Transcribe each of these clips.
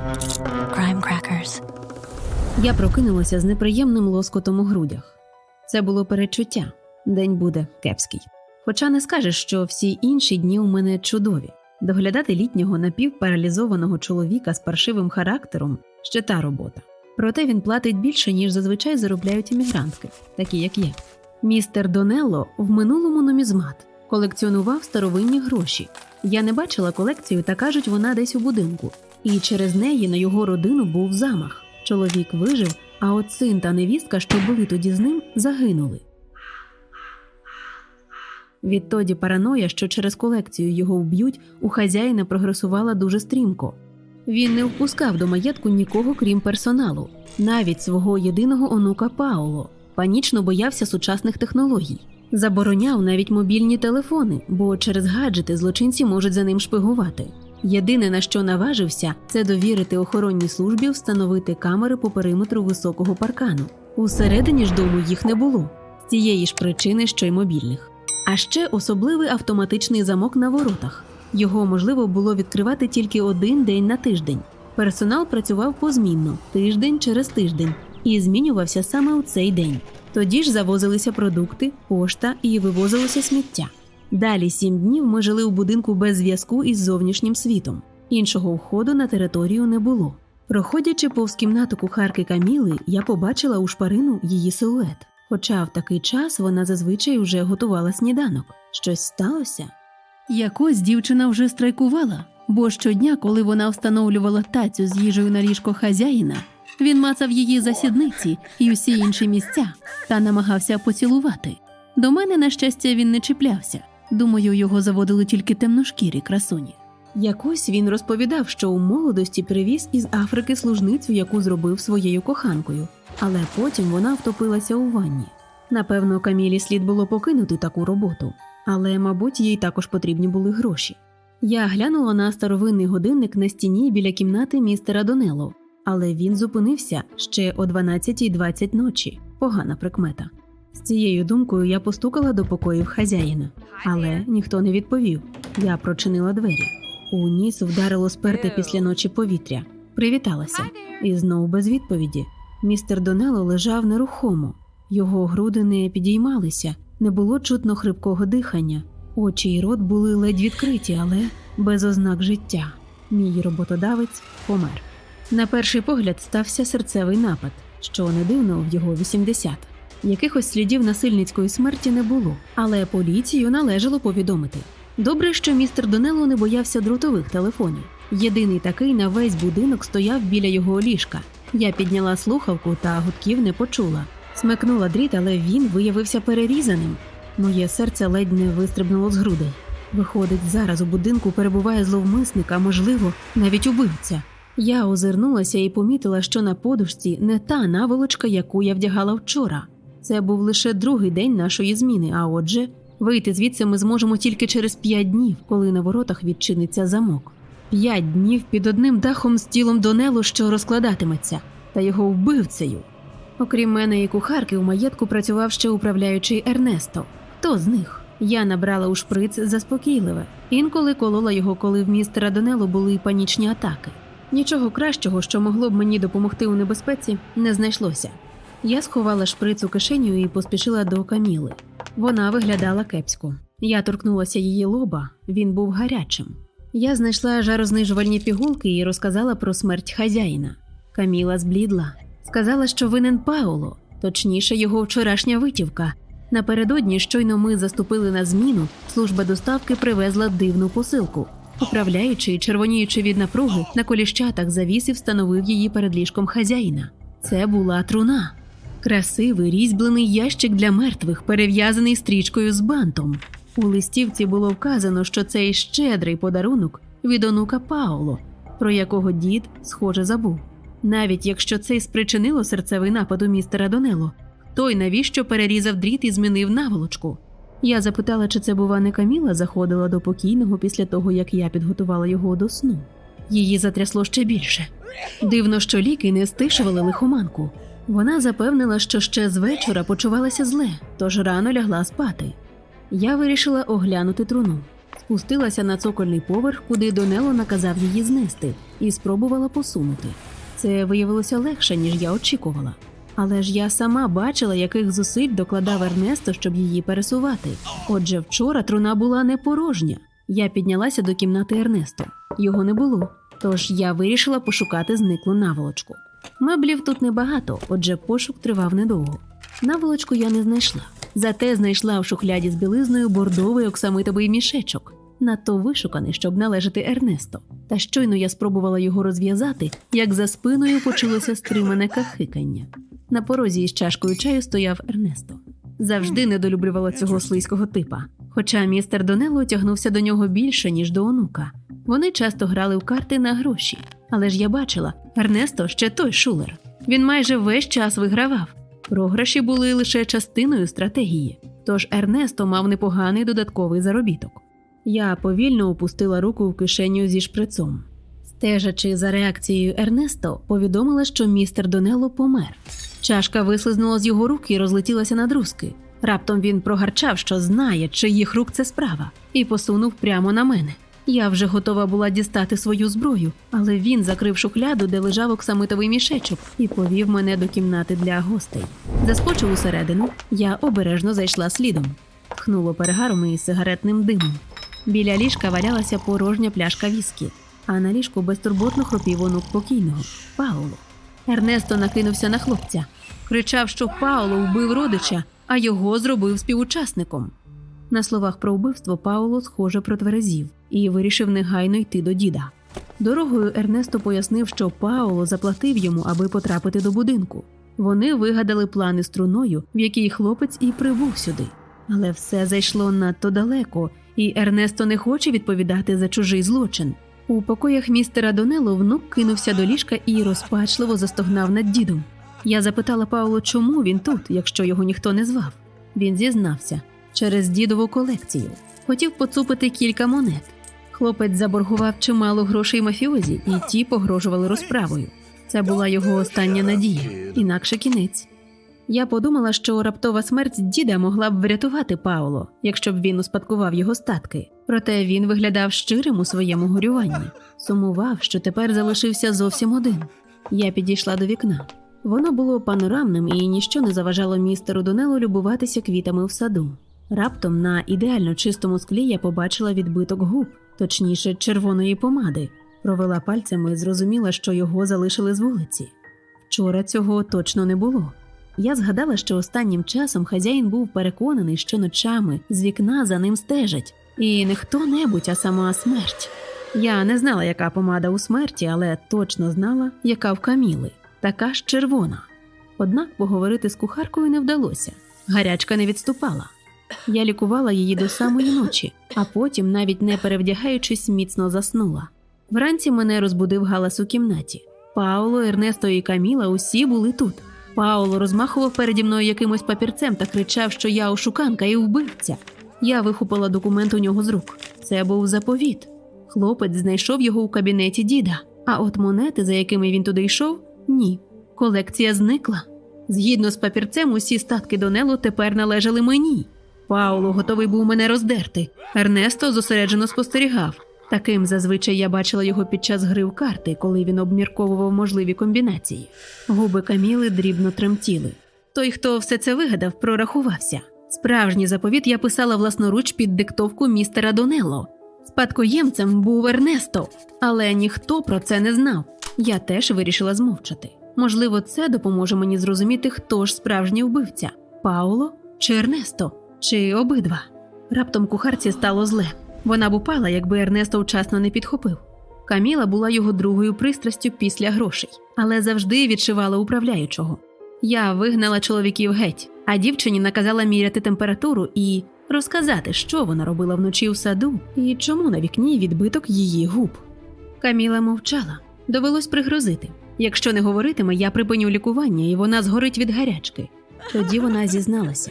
Crime Crackers. Я прокинулася з неприємним лоскотом у грудях. Це було перечуття. День буде кепський. Хоча не скажеш, що всі інші дні у мене чудові. Доглядати літнього напівпаралізованого чоловіка з паршивим характером ще та робота. Проте він платить більше, ніж зазвичай заробляють іммігрантки, такі як я. Містер Донелло в минулому нумізмат колекціонував старовинні гроші. Я не бачила колекцію та кажуть, вона десь у будинку. І через неї на його родину був замах. Чоловік вижив, а от син та невістка, що були тоді з ним, загинули. Відтоді параноя, що через колекцію його вб'ють, у хазяїна прогресувала дуже стрімко. Він не впускав до маєтку нікого, крім персоналу, навіть свого єдиного онука Пауло. Панічно боявся сучасних технологій. Забороняв навіть мобільні телефони, бо через гаджети злочинці можуть за ним шпигувати. Єдине на що наважився, це довірити охоронній службі встановити камери по периметру високого паркану. Усередині ж дому їх не було з тієї ж причини, що й мобільних. А ще особливий автоматичний замок на воротах. Його можливо було відкривати тільки один день на тиждень. Персонал працював позмінно тиждень через тиждень і змінювався саме у цей день. Тоді ж завозилися продукти, пошта і вивозилося сміття. Далі сім днів ми жили у будинку без зв'язку із зовнішнім світом. Іншого входу на територію не було. Проходячи повз кімнату кухарки Каміли, я побачила у шпарину її силует. Хоча в такий час вона зазвичай вже готувала сніданок. Щось сталося. Якось дівчина вже страйкувала, бо щодня, коли вона встановлювала тацю з їжею на ліжко хазяїна, він мацав її за сідниці і усі інші місця та намагався поцілувати. До мене, на щастя, він не чіплявся. Думаю, його заводили тільки темношкірі красуні. Якось він розповідав, що у молодості привіз із Африки служницю, яку зробив своєю коханкою, але потім вона втопилася у ванні. Напевно, Камілі слід було покинути таку роботу, але, мабуть, їй також потрібні були гроші. Я глянула на старовинний годинник на стіні біля кімнати містера Донело, але він зупинився ще о 12.20 ночі. Погана прикмета. З цією думкою я постукала до покоїв хазяїна, але ніхто не відповів. Я прочинила двері. У ніс вдарило сперте після ночі повітря. Привіталася. І знову без відповіді. Містер Донело лежав нерухомо. Його груди не підіймалися, не було чутно хрипкого дихання. Очі й рот були ледь відкриті, але без ознак життя. Мій роботодавець помер. На перший погляд стався серцевий напад, що не дивно в його 80. Якихось слідів насильницької смерті не було, але поліцію належало повідомити. Добре, що містер Донело не боявся дротових телефонів. Єдиний такий на весь будинок стояв біля його ліжка. Я підняла слухавку та гудків не почула. Смикнула дріт, але він виявився перерізаним. Моє серце ледь не вистрибнуло з грудей. Виходить, зараз у будинку перебуває зловмисник, а можливо, навіть убивця. Я озирнулася і помітила, що на подушці не та наволочка, яку я вдягала вчора. Це був лише другий день нашої зміни, а отже, вийти звідси ми зможемо тільки через п'ять днів, коли на воротах відчиниться замок. П'ять днів під одним дахом з тілом Донелу, що розкладатиметься, та його вбивцею. Окрім мене і кухарки, у маєтку працював ще управляючий Ернесто. Хто з них? Я набрала у шприц заспокійливе. Інколи колола його, коли в містера Донелу були панічні атаки. Нічого кращого, що могло б мені допомогти у небезпеці, не знайшлося. Я сховала шприц у кишеню і поспішила до Каміли. Вона виглядала кепсько. Я торкнулася її лоба, він був гарячим. Я знайшла жарознижувальні пігулки і розказала про смерть хазяїна. Каміла зблідла. Сказала, що винен Пауло, точніше, його вчорашня витівка. Напередодні, щойно ми заступили на зміну, служба доставки привезла дивну посилку. Управляючи і червоніючи від напруги, на коліщатах завіс і встановив її перед ліжком хазяїна. Це була труна. Красивий різьблений ящик для мертвих, перев'язаний стрічкою з бантом. У листівці було вказано, що цей щедрий подарунок від онука Пауло, про якого дід, схоже, забув. Навіть якщо це й спричинило серцевий напад у містера Донело, той навіщо перерізав дріт і змінив наволочку. Я запитала, чи це, бува, не Каміла заходила до покійного після того, як я підготувала його до сну. Її затрясло ще більше. Дивно, що ліки не стишували лихоманку. Вона запевнила, що ще з вечора почувалася зле, тож рано лягла спати. Я вирішила оглянути труну. спустилася на цокольний поверх, куди Донело наказав її знести, і спробувала посунути. Це виявилося легше, ніж я очікувала. Але ж я сама бачила, яких зусиль докладав Ернесто, щоб її пересувати. Отже, вчора труна була не порожня. Я піднялася до кімнати Ернесто. Його не було. Тож я вирішила пошукати зниклу наволочку. Меблів тут небагато, отже, пошук тривав недовго. Наволочку я не знайшла. Зате знайшла в шухляді з білизною бордовий оксамитовий мішечок, надто вишуканий, щоб належати Ернесто. Та щойно я спробувала його розв'язати, як за спиною почулося стримане кахикання. На порозі із чашкою чаю стояв Ернесто. Завжди недолюблювала цього слизького типа. Хоча містер Донелло тягнувся до нього більше, ніж до онука. Вони часто грали в карти на гроші, але ж я бачила, Ернесто ще той шулер. Він майже весь час вигравав. Програші були лише частиною стратегії, тож Ернесто мав непоганий додатковий заробіток. Я повільно опустила руку в кишеню зі шприцом. Стежачи за реакцією Ернесто, повідомила, що містер Донелло помер. Чашка вислизнула з його рук і розлетілася на друзки. Раптом він прогарчав, що знає, чиїх рук це справа, і посунув прямо на мене. Я вже готова була дістати свою зброю, але він закрив шухляду, де лежав оксамитовий мішечок, і повів мене до кімнати для гостей. Заскочив усередину, я обережно зайшла слідом. Тхнуло перегаром і сигаретним димом. Біля ліжка валялася порожня пляшка віскі, а на ліжку безтурботно хропів онук покійного Пауло. Ернесто накинувся на хлопця, кричав, що Пауло вбив родича, а його зробив співучасником. На словах про вбивство Пауло схоже протверезів і вирішив негайно йти до діда. Дорогою Ернесто пояснив, що Пауло заплатив йому, аби потрапити до будинку. Вони вигадали плани струною, в якій хлопець і прибув сюди. Але все зайшло надто далеко, і Ернесто не хоче відповідати за чужий злочин. У покоях містера Донело внук кинувся до ліжка і розпачливо застогнав над дідом. Я запитала Пауло, чому він тут, якщо його ніхто не звав. Він зізнався через дідову колекцію. Хотів поцупити кілька монет. Хлопець заборгував чимало грошей мафіозі, і ті погрожували розправою. Це була його остання надія, інакше кінець. Я подумала, що раптова смерть діда могла б врятувати Пауло, якщо б він успадкував його статки. Проте він виглядав щирим у своєму горюванні, сумував, що тепер залишився зовсім один. Я підійшла до вікна. Воно було панорамним і ніщо не заважало містеру Донелу любуватися квітами в саду. Раптом на ідеально чистому склі я побачила відбиток губ, точніше, червоної помади. Провела пальцями і зрозуміла, що його залишили з вулиці. Вчора цього точно не було. Я згадала, що останнім часом хазяїн був переконаний, що ночами з вікна за ним стежать, і не хто-небудь, а сама смерть. Я не знала, яка помада у смерті, але точно знала, яка в каміли, така ж червона. Однак поговорити з кухаркою не вдалося. Гарячка не відступала. Я лікувала її до самої ночі, а потім, навіть не перевдягаючись, міцно заснула. Вранці мене розбудив галас у кімнаті. Пауло, Ернесто і Каміла усі були тут. Пауло розмахував переді мною якимось папірцем та кричав, що я ошуканка і вбивця. Я вихопила документ у нього з рук. Це був заповіт. Хлопець знайшов його у кабінеті діда. А от монети, за якими він туди йшов, ні. Колекція зникла. Згідно з папірцем, усі статки Донело тепер належали мені. Пауло готовий був мене роздерти. Ернесто зосереджено спостерігав. Таким зазвичай я бачила його під час гри в карти, коли він обмірковував можливі комбінації. Губи Каміли дрібно тремтіли. Той, хто все це вигадав, прорахувався. Справжній заповіт я писала власноруч під диктовку містера Донелло. Спадкоємцем був Ернесто, але ніхто про це не знав. Я теж вирішила змовчати. Можливо, це допоможе мені зрозуміти, хто ж справжній вбивця Пауло чи Ернесто, чи обидва. Раптом кухарці стало зле. Вона б упала, якби Ернесто вчасно не підхопив. Каміла була його другою пристрастю після грошей, але завжди відшивала управляючого. Я вигнала чоловіків геть, а дівчині наказала міряти температуру і розказати, що вона робила вночі в саду і чому на вікні відбиток її губ. Каміла мовчала, довелось пригрозити. Якщо не говоритиме, я припиню лікування, і вона згорить від гарячки. Тоді вона зізналася.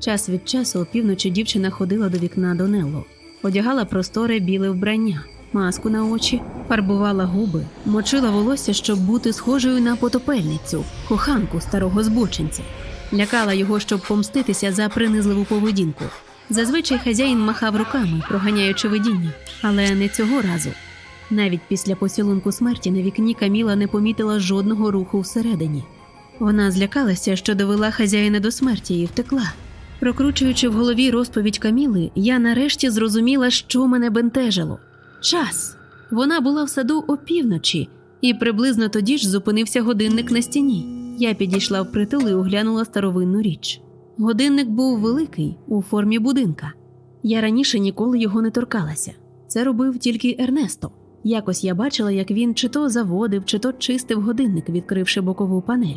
Час від часу опівночі дівчина ходила до вікна до Нелло, одягала просторе біле вбрання, маску на очі, фарбувала губи, мочила волосся, щоб бути схожою на потопельницю, коханку старого збочинця, лякала його, щоб помститися за принизливу поведінку. Зазвичай хазяїн махав руками, проганяючи видіння, але не цього разу. Навіть після поцілунку смерті на вікні Каміла не помітила жодного руху всередині. Вона злякалася, що довела хазяїна до смерті і втекла. Прокручуючи в голові розповідь Каміли, я нарешті зрозуміла, що мене бентежило. Час. Вона була в саду опівночі, і приблизно тоді ж зупинився годинник на стіні. Я підійшла впритул і оглянула старовинну річ. Годинник був великий у формі будинка. Я раніше ніколи його не торкалася. Це робив тільки Ернесто. Якось я бачила, як він чи то заводив, чи то чистив годинник, відкривши бокову панель.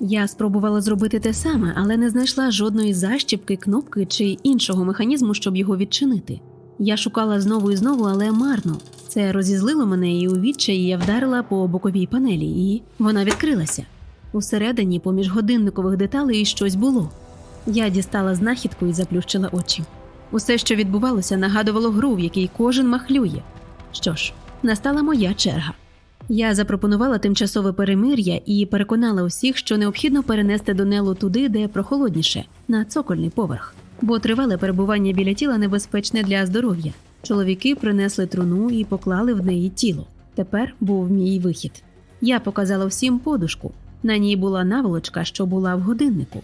Я спробувала зробити те саме, але не знайшла жодної защіпки, кнопки чи іншого механізму, щоб його відчинити. Я шукала знову і знову, але марно. Це розізлило мене і у відчаї я вдарила по боковій панелі, і вона відкрилася. Усередині, поміж годинникових деталей, щось було. Я дістала знахідку і заплющила очі. Усе, що відбувалося, нагадувало гру, в якій кожен махлює. Що ж, настала моя черга. Я запропонувала тимчасове перемир'я і переконала усіх, що необхідно перенести Донелу туди, де прохолодніше, на цокольний поверх, бо тривале перебування біля тіла небезпечне для здоров'я. Чоловіки принесли труну і поклали в неї тіло. Тепер був мій вихід. Я показала всім подушку. На ній була наволочка, що була в годиннику.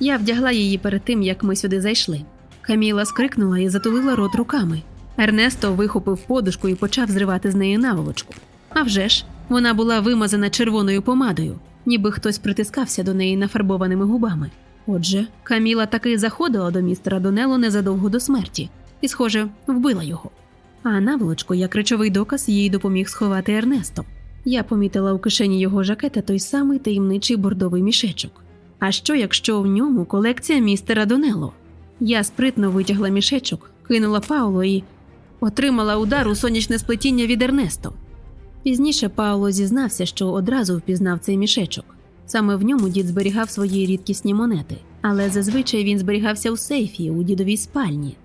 Я вдягла її перед тим, як ми сюди зайшли. Каміла скрикнула і затулила рот руками. Ернесто вихопив подушку і почав зривати з неї наволочку. А вже ж, вона була вимазана червоною помадою, ніби хтось притискався до неї нафарбованими губами. Отже, Каміла таки заходила до містера Донело незадовго до смерті і, схоже, вбила його. А наволочку, як речовий доказ, їй допоміг сховати Ернесто. Я помітила у кишені його жакета той самий таємничий бордовий мішечок. А що, якщо в ньому колекція містера Донело? Я спритно витягла мішечок, кинула Пауло і отримала удар у сонячне сплетіння від Ернесто. Пізніше Пауло зізнався, що одразу впізнав цей мішечок. Саме в ньому дід зберігав свої рідкісні монети, але зазвичай він зберігався у сейфі у дідовій спальні.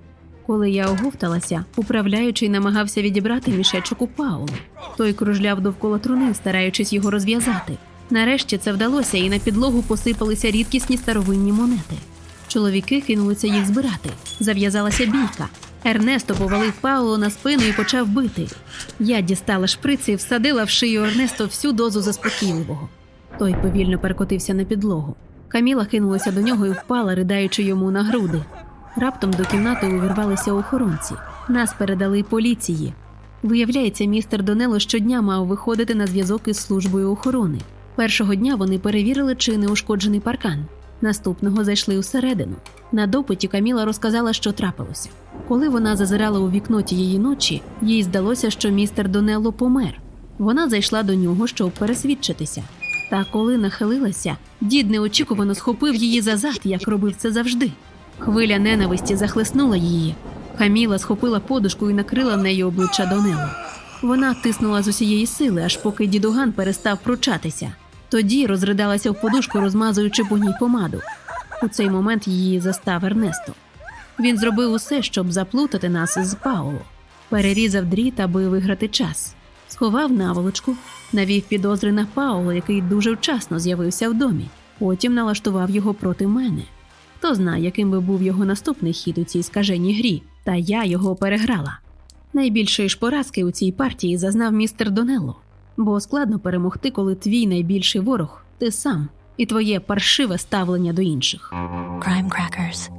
Коли я оговталася, управляючий намагався відібрати мішечок у Паулу. Той кружляв довкола труни, стараючись його розв'язати. Нарешті це вдалося, і на підлогу посипалися рідкісні старовинні монети. Чоловіки кинулися їх збирати. Зав'язалася бійка. Ернесто повалив Пауло на спину і почав бити. Я дістала шприц і всадила в шию Ернесто всю дозу заспокійливого. Той повільно перекотився на підлогу. Каміла кинулася до нього і впала, riдаючи йому на груди. Раптом до кімнати увірвалися охоронці. Нас передали поліції. Виявляється, містер Донело щодня мав виходити на зв'язок із службою охорони. Першого дня вони перевірили, чи не ушкоджений паркан. Наступного зайшли усередину. На допиті Каміла розказала, що трапилося. Коли вона зазирала у вікно тієї ночі, їй здалося, що містер Донелло помер. Вона зайшла до нього, щоб пересвідчитися. Та коли нахилилася, дід неочікувано схопив її за зад, як робив це завжди. Хвиля ненависті захлеснула її. Каміла схопила подушку і накрила нею обличчя Донелло. Вона тиснула з усієї сили, аж поки дідуган перестав пручатися. Тоді розридалася в подушку, розмазуючи по ній помаду. У цей момент її застав Ернесто. Він зробив усе, щоб заплутати нас з Пауло. Перерізав дріт, аби виграти час, сховав наволочку, навів підозри на Пауло, який дуже вчасно з'явився в домі. Потім налаштував його проти мене. Хто знає, яким би був його наступний хід у цій скаженій грі, та я його переграла. Найбільшої ж поразки у цій партії зазнав містер Донелло, бо складно перемогти, коли твій найбільший ворог ти сам і твоє паршиве ставлення до інших. Crime Crackers.